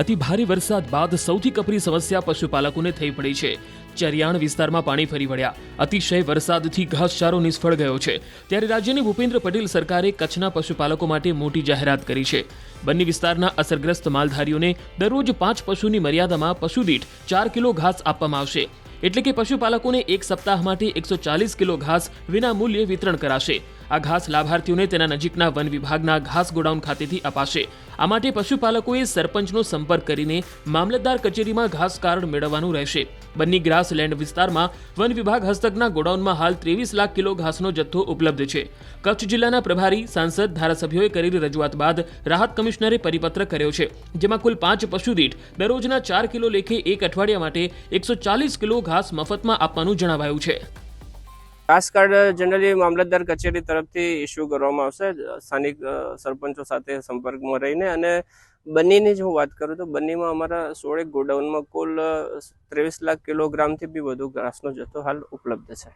અતિ ભારે વરસાદ બાદ સૌથી કપરી સમસ્યા પશુપાલકોને થઈ પડી છે. ચરિયાણ વિસ્તારમાં પાણી ફરી વળ્યા. અતિશય વરસાદથી ઘાસચારો નિષ્ફળ ગયો છે. ત્યારે રાજ્યની ભૂપેન્દ્ર પટેલ સરકારે કચ્છના પશુપાલકો માટે મોટી જાહેરાત કરી છે. બંને વિસ્તારના અસરગ્રસ્ત માલધારીઓને દરરોજ પાંચ પશુની મર્યાદામાં પશુ દીઠ ચાર કિલો ઘાસ આપવામાં આવશે. એટલે કે પશુપાલકોને એક સપ્તાહ માટે એકસો ચાલીસ કિલો ઘાસ વિના મૂલ્યે વિતરણ કરાશે. આ ઘાસ લાભાર્થીઓને તેના નજીકના વન વિભાગના ઘાસ ગોડાઉન ખાતેથી અપાશે. આ માટે પશુપાલકોએ સરપંચનો સંપર્ક કરીને મામલતદાર કચેરીમાં ઘાસ કાર્ડ મેળવવાનું રહેશે. બન્ની ગ્રાસ લેન્ડ વિસ્તારમાં વન વિભાગ હસ્તકના ગોડાઉનમાં હાલ ત્રેવીસ લાખ કિલો ઘાસનો જથ્થો ઉપલબ્ધ છે. કચ્છ જિલ્લાના પ્રભારી, સાંસદ, ધારાસભ્યોએ કરેલી રજૂઆત બાદ રાહત કમિશનરે પરિપત્ર કર્યો છે, જેમાં કુલ પાંચ પશુ દીઠ દરરોજના ચાર કિલો લેખે એક અઠવાડિયા માટે એકસો ચાલીસ કિલો ઘાસ મફતમાં આપવાનું જણાવાયું છે. ઘાસ કાર્ડ જનરલી મામલતદાર કચેરી તરફથી ઇસ્યુ કરવામાં આવશે. સ્થાનિક સરપંચો સાથે સંપર્કમાં રહીને અને બન્નીની જ હું વાત કરું તો બન્નીમાં અમારા સોળેક ગોડાઉનમાં કુલ ત્રેવીસ લાખ કિલોગ્રામથી બી વધુ ઘાસનો જથ્થો હાલ ઉપલબ્ધ છે.